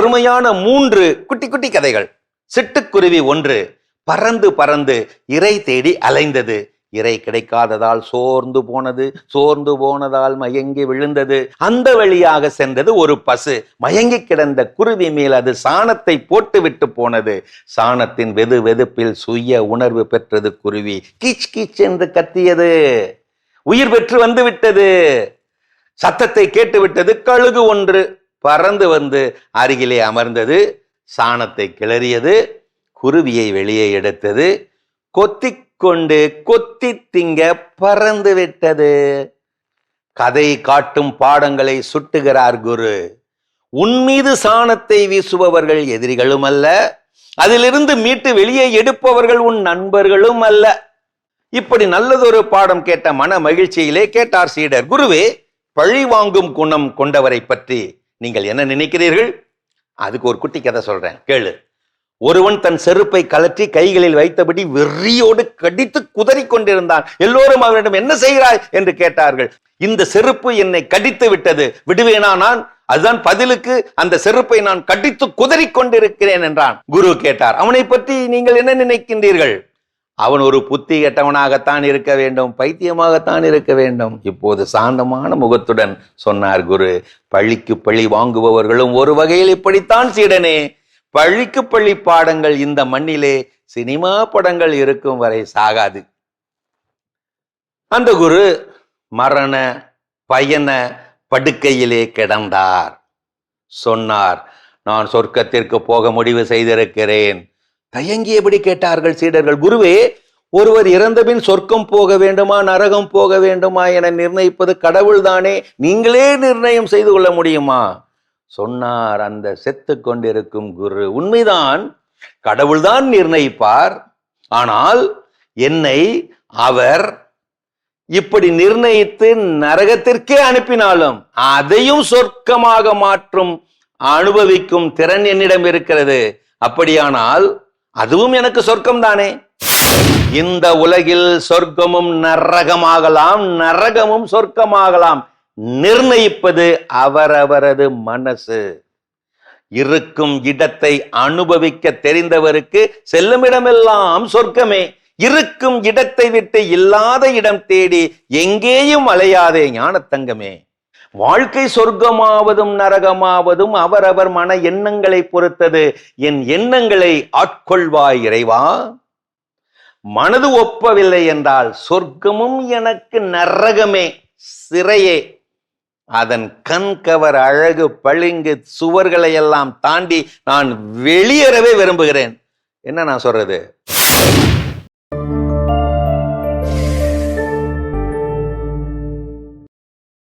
அருமையான மூன்று குட்டி குட்டி கதைகள். சிட்டுக்குருவி ஒன்று பறந்து பறந்து இறை தேடி அலைந்தது. இறை கிடைக்காததால் சோர்ந்து போனது சோர்ந்து போனதால் மயங்கி விழுந்தது. அந்த வழியாக சென்றது ஒரு பசு. மயங்கி கிடந்த குருவி மேல் அது சாணத்தை போட்டு விட்டு போனது. சாணத்தின் வெது வெதுப்பில் சுய உணர்வு பெற்றது குருவி. கீச் கீச் என்று கத்தியது. உயிர் பெற்று வந்து விட்டது. சத்தத்தை கேட்டுவிட்டது கழுகு ஒன்று. பறந்து வந்து அருகிலே அமர்ந்தது. சாணத்தை கிளறியது. குருவியை வெளியே எடுத்தது. கொத்தி கொண்டு கொத்தி திங்க பறந்து விட்டது. கதை காட்டும் பாடங்களை சுட்டுகிறார் குரு. உன் மீது சாணத்தை வீசுபவர்கள் எதிரிகளும் அல்ல. அதிலிருந்து மீட்டு வெளியே எடுப்பவர்கள் உன் நண்பர்களும் அல்ல. இப்படி நல்லதொரு பாடம் கேட்ட மன மகிழ்ச்சியிலே கேட்டார் சீடர். குருவே பழி வாங்கும் குணம் கொண்டவரை பற்றி நீங்கள் என்ன நினைக்கிறீர்கள்? அதுக்கு ஒரு குட்டி கதை சொல்றேன். கேளு. ஒருவன் தன் செருப்பை கலற்றி கைகளில் வைத்தபடி வெறியோடு கடித்து குதறி கொண்டிருந்தான். எல்லோரும் அவரிடம் என்ன செய்கிறாய்? என்று கேட்டார்கள். இந்த செருப்பு என்னை கடித்து விட்டது. விடுவேனா நான்? அதுதான் பதிலுக்கு அந்த செருப்பை நான் கடித்து குதறி கொண்டிருக்கிறேன் என்றான். குரு கேட்டார். அவனை பற்றி நீங்கள் என்ன நினைக்கின்றீர்கள்? அவன் ஒரு புத்தி கெட்டவனாகத்தான் இருக்க வேண்டும் பைத்தியமாகத்தான் இருக்க வேண்டும். இப்போது சாந்தமான முகத்துடன் சொன்னார் குரு பழிக்கு பழி வாங்குபவர்களும் ஒரு வகையில் இப்படித்தான் சீடனே. பழிக்கு பள்ளி பாடங்கள் இந்த மண்ணிலே சினிமா படங்கள் இருக்கும் வரை சாகாது. அந்த குரு மரண பயண படுக்கையிலே கிடந்தார். சொன்னார் நான் சொர்க்கத்திற்கு போக முடிவு செய்திருக்கிறேன். தயங்கியபடி கேட்டார்கள் சீடர்கள்? குருவே ஒருவர் இறந்தபின் சொர்க்கம் போக வேண்டுமா நரகம் போக வேண்டுமா என நிர்ணயிப்பது கடவுள்தானே? நீங்களே நிர்ணயம் செய்து கொள்ள முடியுமா? சொன்னார் அந்த செத்து கொண்டிருக்கும் குரு. உண்மைதான் கடவுள்தான் நிர்ணயிப்பார். ஆனால் என்னை அவர் இப்படி நிர்ணயித்து நரகத்திற்கே அனுப்பினாலும் அதையும் சொர்க்கமாக மாற்றும் அனுபவிக்கும் திறன் என்னிடம் இருக்கிறது. அப்படியானால் அதுவும் எனக்கு சொர்க்கம் தானே இந்த உலகில் சொர்க்கமும் நரகமாகலாம் நரகமும் சொர்க்கமாகலாம். நிர்ணயிப்பது அவரவரது மனசு. இருக்கும் இடத்தை அனுபவிக்க தெரிந்தவருக்கு செல்லும் இடமெல்லாம் சொர்க்கமே. இருக்கும் இடத்தை விட்டு இல்லாத இடம் தேடி எங்கேயும் அலையாதே ஞானத்தங்கமே. வாழ்க்கை சொர்க்கமாவதும் நரகமாவதும் அவரவர் மன எண்ணங்களை பொறுத்தது. என் எண்ணங்களை ஆட்கொள்வாய் இறைவா. மனது ஒப்பவில்லை என்றால் சொர்க்கமும் எனக்கு நரகமே சிறையே. அதன் கண் கவர் அழகு பளிங்கு சுவர்களை எல்லாம் தாண்டி நான் வெளியேறவே விரும்புகிறேன். என்ன நான் சொல்றது?